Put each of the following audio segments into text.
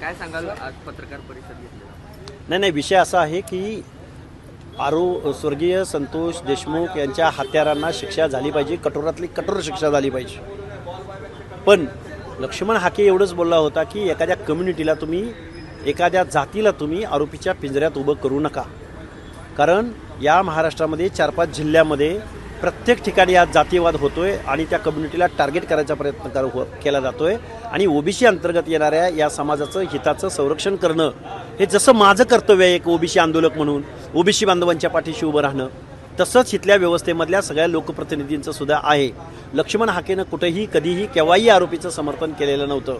काय सांगाल? आज पत्रकार परिषद घेतली नाही नाही विषय असा आहे की आरो स्वर्गीय संतोष देशमुख यांच्या हत्यारांना शिक्षा झाली पाहिजे कठोरातली कठोर शिक्षा झाली पाहिजे. पण लक्ष्मण हाके एवढंच बोलला होता की एखाद्या कम्युनिटीला तुम्ही एखाद्या जातीला तुम्ही आरोपीच्या पिंजऱ्यात उभं करू नका. कारण या महाराष्ट्रामध्ये चार पाच जिल्ह्यामध्ये प्रत्येक ठिकाणी आज जातीयवाद आहे आणि त्या कम्युनिटीला टार्गेट करायचा प्रयत्न कर हो- केला आहे आणि ओबीसी अंतर्गत येणाऱ्या या समाजाचं हिताचं संरक्षण करणं हे जसं माझं कर्तव्य आहे एक ओबीसी आंदोलक म्हणून ओबीसी बांधवांच्या पाठीशी उभं राहणं तसंच इथल्या व्यवस्थेमधल्या सगळ्या लोकप्रतिनिधींचं सुद्धा आहे. लक्ष्मण हाकेनं कुठेही कधीही केव्हाही आरोपीचं समर्थन केलेलं नव्हतं.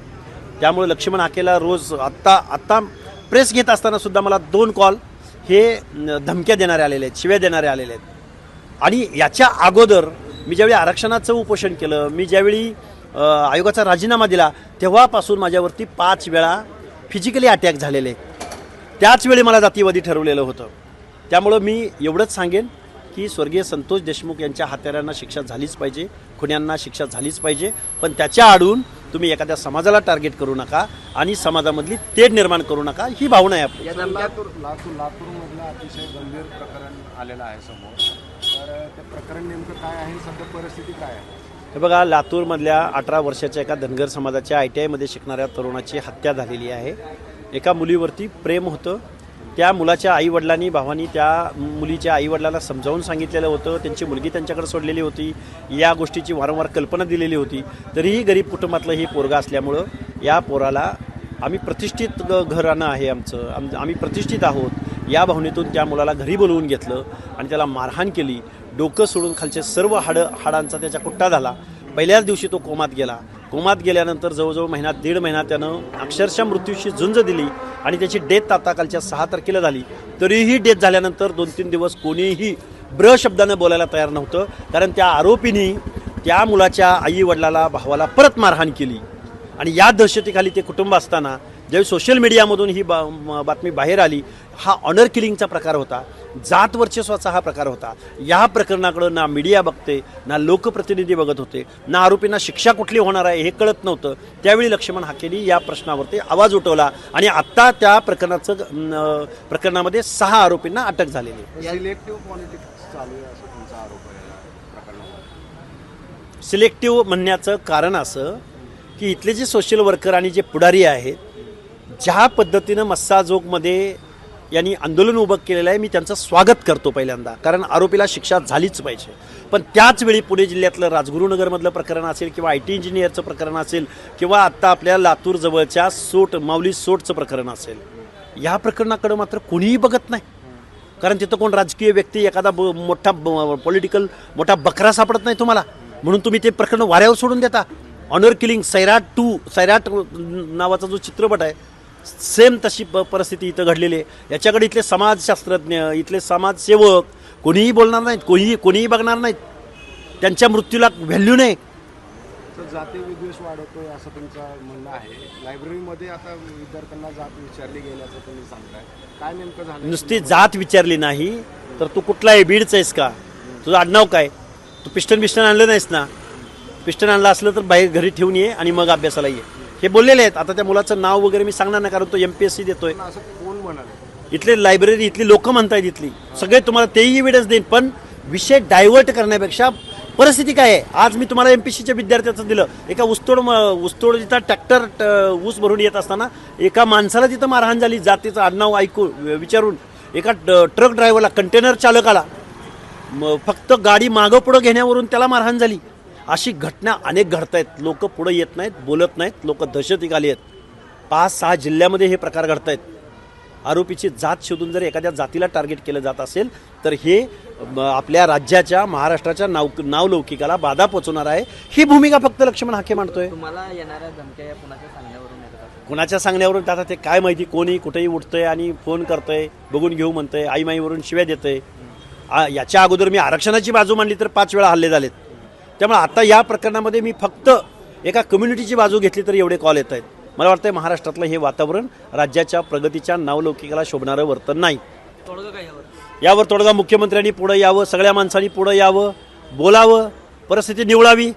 त्यामुळे लक्ष्मण हाकेला रोज आत्ता आत्ता प्रेस घेत असताना सुद्धा मला दोन कॉल हे धमक्या देणारे आलेले आहेत शिव्या देणारे आलेले आहेत. आणि याच्या अगोदर मी ज्यावेळी आरक्षणाचं उपोषण केलं मी ज्यावेळी आयोगाचा राजीनामा दिला तेव्हापासून माझ्यावरती पाच वेळा फिजिकली अटॅक झालेले. त्याच वेळी मला जातीवादी ठरवलेलं होतं. त्यामुळं मी एवढंच सांगेन की स्वर्गीय संतोष देशमुख यांच्या हत्याऱ्यांना शिक्षा झालीच पाहिजे खुन्यांना शिक्षा झालीच पाहिजे पण त्याच्या आडून तुम्ही एखाद्या समाजाला टार्गेट करू नका आणि समाजामधली तेढ निर्माण करू नका ही भावना आहे आपली. लातूर लातूरमधला अतिशय गंभीर प्रकरण आलेलं आहे समोर. प्रकरण नेमकं काय आहे? सध्या परिस्थिती काय आहे? हे बघा लातूरमधल्या अठरा वर्षाच्या एका धनगर समाजाच्या आय टी आयमध्ये शिकणाऱ्या तरुणाची हत्या झालेली आहे. एका मुलीवरती प्रेम होतं. त्या मुलाच्या आईवडिलांनी भावानी त्या मुलीच्या आईवडिलाला समजावून सांगितलेलं होतं. त्यांची मुलगी त्यांच्याकडे सोडलेली होती. या गोष्टीची वारंवार कल्पना दिलेली होती. तरीही गरीब कुटुंबातलं ही पोरगा असल्यामुळं या पोराला आम्ही प्रतिष्ठित ग- घराणं आहे आमचं. आम आम्ही प्रतिष्ठित आहोत. या भावनेतून त्या मुलाला घरी बोलवून घेतलं आणि त्याला मारहाण केली. डोकं सोडून खालचे सर्व हाडं हाडांचा त्याचा कुट्टा झाला. पहिल्याच दिवशी तो कोमात गेला. कोमात गेल्यानंतर जवळजवळ महिना दीड महिना त्यानं अक्षरशः मृत्यूशी झुंज दिली आणि त्याची डेथ आता कालच्या सहा तारखेला झाली. तरीही डेथ झाल्यानंतर दोन तीन दिवस कोणीही ब्र शब्दानं बोलायला तयार नव्हतं. कारण त्या आरोपीनी त्या मुलाच्या आई वडिलाला भावाला परत मारहाण केली. आणि या दहशतीखाली ते कुटुंब असताना ज्यावेळी सोशल मीडियामधून ही बा बातमी बाहेर आली हा ऑनर किलिंगचा प्रकार होता. जात वर्चस्वाचा हा प्रकार होता. या प्रकरणाकडं ना मीडिया बघते ना लोकप्रतिनिधी बघत होते ना आरोपींना शिक्षा कुठली होणार आहे हे कळत नव्हतं. त्यावेळी लक्ष्मण हाकेनी या प्रश्नावरती आवाज उठवला आणि आत्ता त्या प्रकरणाचं प्रकरणामध्ये सहा आरोपींना अटक झालेली आहे. सिलेक्टिव्ह पॉलिटिक्स चालू आहे असं तुमचा आरोप आहे या प्रकरणावर सिलेक्टिव्ह म्हणण्याचं कारण असं की इथले जे सोशल वर्कर आणि जे पुढारी आहेत ज्या पद्धतीनं मस्साजोगमध्ये यांनी आंदोलन उभं केलेलं आहे. मी त्यांचं स्वागत करतो पहिल्यांदा. कारण आरोपीला शिक्षा झालीच पाहिजे. पण त्याच वेळी पुणे जिल्ह्यातलं राजगुरुनगरमधलं प्रकरण असेल किंवा आय टी इंजिनियरचं प्रकरण असेल किंवा आत्ता आपल्या लातूरजवळच्या सोट माऊली सोटचं प्रकरण असेल या प्रकरणाकडं मात्र कोणीही बघत नाही. कारण तिथं कोण राजकीय व्यक्ती एखादा ब- मोठा पॉलिटिकल मोठा बकरा सापडत नाही तुम्हाला. म्हणून तुम्ही ते प्रकरण वाऱ्यावर सोडून देता. Honour killing Sairat to Sairat नावाचा जो चित्रपट आहे सेम तशी प परिस्थिती इथं घडलेली आहे. याच्याकडे इथले समाजशास्त्रज्ञ इथले समाजसेवक कोणीही बोलणार नाहीत कोणीही कोणीही बघणार नाहीत. त्यांच्या मृत्यूला व्हॅल्यू नाही. तर जाती विद्वेष वाढवतोय असं तुमचं म्हणणं आहे. लायब्ररीमध्ये आता विद्यार्थ्यांना जात विचारली गेल्याचं तुम्ही सांगताय. काय नेमकं झालं नुसती जात विचारली नाही तर तू कुठला आहे? बीडचा आहेस का? तुझं आडनाव काय? तू पिस्टन बिस्टन आणलं नाहीस ना? पिस्टन आणलं असलं तर बाहेर घरी ठेवून ये आणि मग अभ्यासाला ये. हे बोललेले आहेत. आता त्या मुलाचं नाव वगैरे मी सांगणार नाही कारण तो एम पी एस सी देतोय. पण असं कोण म्हणाले? इथले लायब्ररी इथली लोक म्हणतायत इथली. सगळे तुम्हाला तेही एव्हिडन्स देईन पण विषय डायव्हर्ट करण्यापेक्षा परिस्थिती काय आहे? आज मी तुम्हाला एम पी सीच्या विद्यार्थ्याचं दिलं. एका ऊसतोड म- ऊसतोड जिथं ट्रॅक्टर ऊस भरून येत असताना एका माणसाला तिथं मारहाण झाली. जातीचं आडनाव ऐकून विचारून एका ट्रक ड्रायव्हरला कंटेनर चालकाला फक्त गाडी मागं पुढं घेण्यावरून त्याला मारहाण झाली. अशी घटना अनेक घडत आहेत लोक पुढं येत नाहीत बोलत नाहीत लोक दहशतीखाली आहेत. पाच सहा जिल्ह्यामध्ये हे प्रकार घडत आहेत आरोपीची जात शोधून जर एखाद्या जातीला टार्गेट केलं जात असेल तर हे आपल्या राज्याच्या महाराष्ट्राच्या नाव नावलौकिकाला बाधा पोचवणार आहे. ही भूमिका फक्त लक्ष्मण हाके मांडतोय. तुम्हाला येणाऱ्या धमक्या या कुणाच्या सांगण्यावरून? कुणाच्या सांगण्यावरून? आता ते काय माहिती? कोणी कुठेही उठतंय आणि फोन करतंय बघून घेऊ म्हणतंय आईमाईवरून शिव्या देतंय. याच्या अगोदर मी आरक्षणाची बाजू मांडली तर पाच वेळा हल्ले झालेत. त्यामुळे आता या प्रकरणामध्ये मी फक्त एका कम्युनिटीची बाजू घेतली तर एवढे कॉल येत आहेत. मला वाटतं महाराष्ट्रातलं हे वातावरण राज्याच्या प्रगतीच्या नावलौकिकाला शोभणारं वर्तन नाही. काय यावर यावर तोडगा मुख्यमंत्र्यांनी पुढं यावं सगळ्या माणसांनी पुढं यावं बोलावं परिस्थिती निवळावी